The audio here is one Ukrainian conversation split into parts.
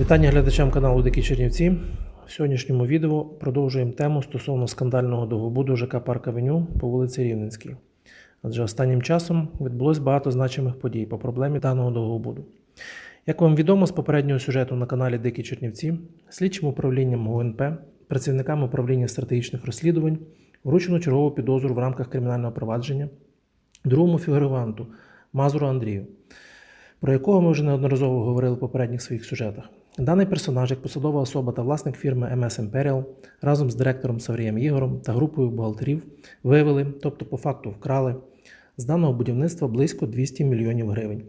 Вітання глядачам каналу Дикі Чернівці. В сьогоднішньому відео продовжуємо тему стосовно скандального довгобуду ЖК Парк Авеню по вулиці Рівненській. Адже останнім часом відбулось багато значимих подій по проблемі даного довгобуду. Як вам відомо з попереднього сюжету на каналі Дикі Чернівці, слідчим управлінням ГУНП, працівниками управління стратегічних розслідувань вручено чергову підозру в рамках кримінального провадження другому фігуранту Мазуру Андрію про якого ми вже неодноразово говорили в попередніх своїх сюжетах. Даний персонаж, як посадова особа та власник фірми MS Imperial, разом з директором Саврієм Ігором та групою бухгалтерів вивели, тобто по факту вкрали, з даного будівництва близько 200 мільйонів гривень,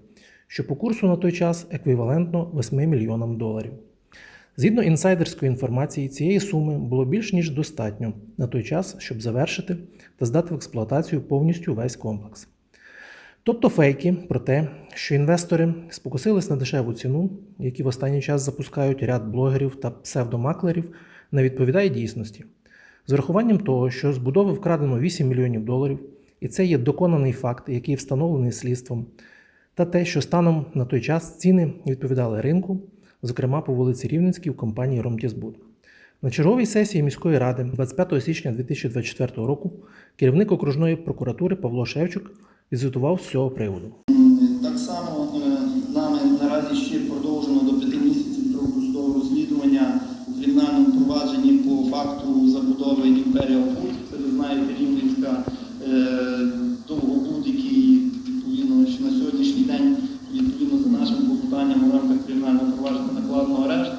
що по курсу на той час еквівалентно 8 мільйонам доларів. Згідно інсайдерської інформації, цієї суми було більш ніж достатньо на той час, щоб завершити та здати в експлуатацію повністю весь комплекс. Тобто фейки про те, що інвестори спокусились на дешеву ціну, які в останній час запускають ряд блогерів та псевдомаклерів, не відповідає дійсності. З врахуванням того, що з будови вкрадено 8 мільйонів доларів, і це є доконаний факт, який встановлений слідством, та те, що станом на той час ціни відповідали ринку, зокрема по вулиці Рівненській в компанії Ромтізбуд. На черговій сесії міської ради 25 січня 2024 року керівник окружної прокуратури Павло Шевчук візитував з цього приводу. Так само е, нами наразі ще продовжено до п'яти місяців строк розслідування у кримінальному провадженні по факту забудови імперія Food. Це ви знаєте Рівненська е, довгобуд, який відповідно ще на сьогоднішній день відповідно за нашим клопотанням у рамках кримінального провадження накладено арешт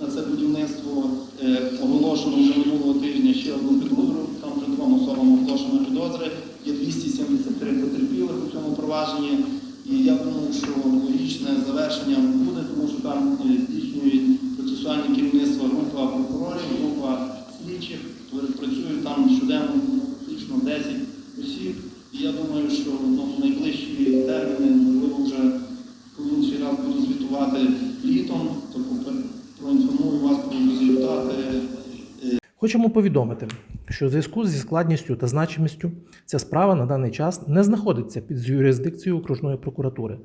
на це будівництво. Е, Оголошено вже минулого тижня ще одну підозру. Там вже двом особам оголошено підозри. Є 273 потерпілих у цьому провадженні. І я думаю, що логічне завершення буде, тому що там е, здійснюють процесуальне керівництво група прокурорів, група слідчих, працюють там щоденно фактично 10 осіб. І я думаю, що ну, в найближчі терміни, можливо, вже коли інший раз буду звітувати літом, то проінформую вас про результати. Хочемо повідомити, що в зв'язку зі складністю та значимістю ця справа на даний час не знаходиться під юрисдикцією окружної прокуратури,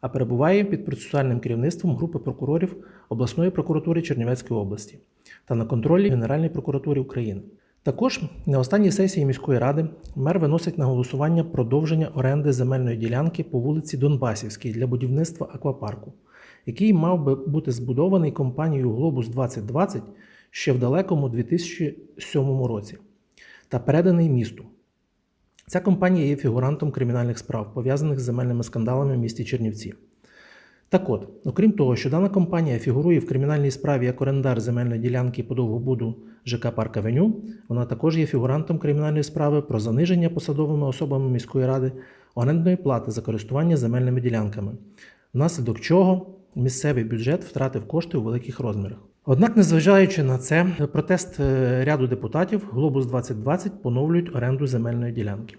а перебуває під процесуальним керівництвом групи прокурорів обласної прокуратури Чернівецької області та на контролі Генеральної прокуратури України. Також на останній сесії міської ради мер виносить на голосування продовження оренди земельної ділянки по вулиці Донбасівській для будівництва аквапарку, який мав би бути збудований компанією Глобус 2020 ще в далекому 2007 році та переданий місту. Ця компанія є фігурантом кримінальних справ, пов'язаних з земельними скандалами в місті Чернівці. Так от, окрім того, що дана компанія фігурує в кримінальній справі як орендар земельної ділянки по довгобуду ЖК Парк Авеню, вона також є фігурантом кримінальної справи про заниження посадовими особами міської ради орендної плати за користування земельними ділянками, внаслідок чого місцевий бюджет втратив кошти у великих розмірах. Однак, незважаючи на це, протест е, ряду депутатів Глобус 2020 поновлюють оренду земельної ділянки.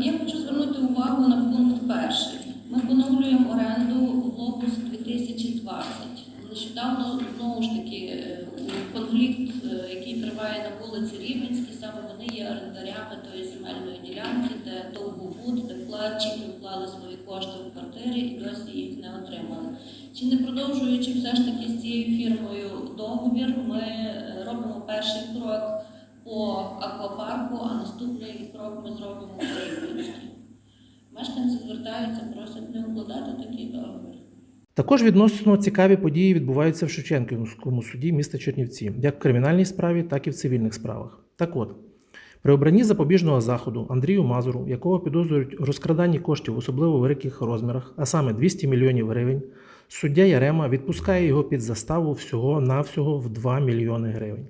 Я хочу звернути увагу на пункт перший. Ми поновлюємо оренду Глобус 2020. Нещодавно знову ж таки е, конфлікт, е, який триває на вулиці Рівенській, саме вони є орендарями тої земельної ділянки, де довгобуд, де вкладчики вклали свої кошти в квартири і досі їх не отримали. Чи не продовжуючи все ж таки з цією фірмою договір, ми е, робимо перший крок по аквапарку, а наступний крок ми зробимо по Рівненській. Мешканці звертаються, просять не укладати такий договір. Також відносно цікаві події відбуваються в Шевченківському суді міста Чернівці, як в кримінальній справі, так і в цивільних справах. Так от, при обранні запобіжного заходу Андрію Мазуру, якого підозрюють у розкраданні коштів в особливо великих розмірах, а саме 200 мільйонів гривень, суддя Ярема відпускає його під заставу всього-навсього в 2 мільйони гривень,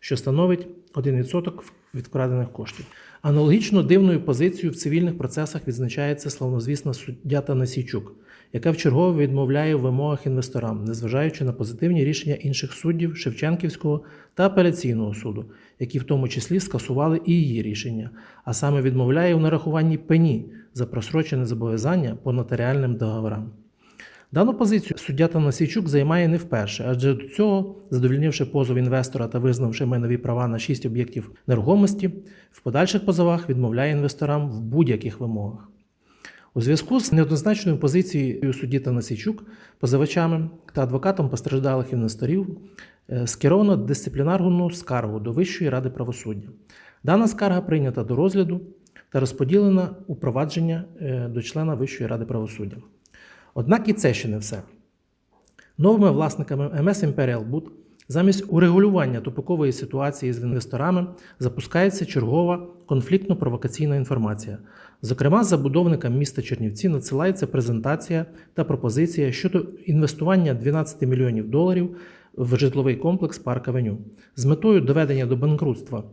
що становить 1% від вкрадених коштів. Аналогічно дивною позицією в цивільних процесах відзначається славнозвісна суддя Танасійчук, яка вчергове відмовляє в вимогах інвесторам, незважаючи на позитивні рішення інших суддів Шевченківського та апеляційного суду, які в тому числі скасували і її рішення, а саме відмовляє у нарахуванні пені за просрочене зобов'язання по нотаріальним договорам. Дану позицію суддя Танасійчук займає не вперше, адже до цього, задовільнивши позов інвестора та визнавши майнові права на 6 об'єктів нерухомості, в подальших позовах відмовляє інвесторам в будь-яких вимогах. У зв'язку з неоднозначною позицією судді Танасійчук, позивачами та адвокатом постраждалих інвесторів е, скеровано дисциплінарну скаргу до Вищої ради правосуддя. Дана скарга прийнята до розгляду та розподілена у провадження е, до члена Вищої ради правосуддя. Однак і це ще не все. Новими власниками МС Imperial Boot замість урегулювання тупикової ситуації з інвесторами запускається чергова конфліктно-провокаційна інформація. Зокрема, забудовникам міста Чернівці надсилається презентація та пропозиція щодо інвестування 12 мільйонів доларів в житловий комплекс Парк Авеню з метою доведення до банкрутства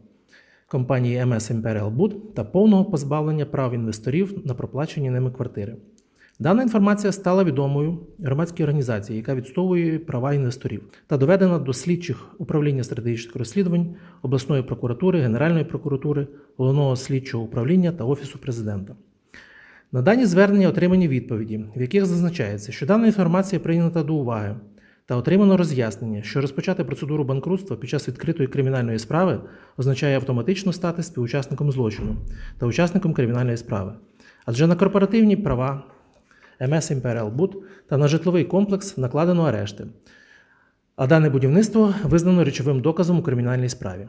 компанії MS Imperial Boot та повного позбавлення прав інвесторів на проплачені ними квартири. Дана інформація стала відомою громадській організації, яка відстовує права інвесторів, та доведена до слідчих управління стратегічних розслідувань, обласної прокуратури, Генеральної прокуратури, головного слідчого управління та Офісу президента. На дані звернення отримані відповіді, в яких зазначається, що дана інформація прийнята до уваги та отримано роз'яснення, що розпочати процедуру банкрутства під час відкритої кримінальної справи означає автоматично стати співучасником злочину та учасником кримінальної справи. Адже на корпоративні права МС «Імперіал Boot та на житловий комплекс накладено арешти, а дане будівництво визнано речовим доказом у кримінальній справі.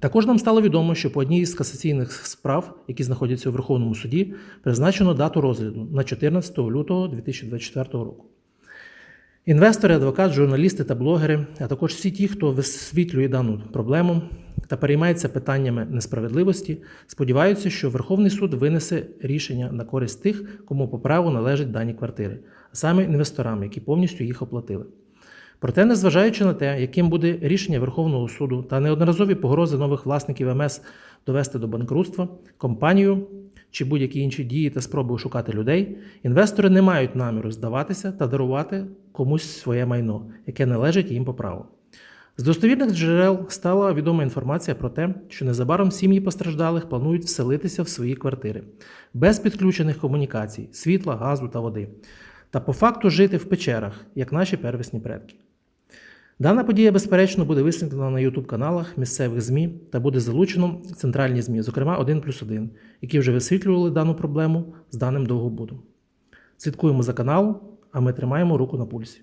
Також нам стало відомо, що по одній із касаційних справ, які знаходяться у Верховному суді, призначено дату розгляду на 14 лютого 2024 року. Інвестори, адвокат, журналісти та блогери, а також всі ті, хто висвітлює дану проблему та переймається питаннями несправедливості, сподіваються, що Верховний суд винесе рішення на користь тих, кому по праву належать дані квартири, а саме інвесторам, які повністю їх оплатили. Проте, незважаючи на те, яким буде рішення Верховного суду та неодноразові погрози нових власників МС довести до банкрутства, компанію чи будь-які інші дії та спроби шукати людей, інвестори не мають наміру здаватися та дарувати комусь своє майно, яке належить їм по праву. З достовірних джерел стала відома інформація про те, що незабаром сім'ї постраждалих планують вселитися в свої квартири без підключених комунікацій, світла, газу та води, та по факту жити в печерах, як наші первісні предки. Дана подія, безперечно, буде висвітлена на youtube каналах місцевих ЗМІ та буде залучено центральні ЗМІ, зокрема 1 плюс 1, які вже висвітлювали дану проблему з даним довгобудом. Слідкуємо за каналом, а ми тримаємо руку на пульсі.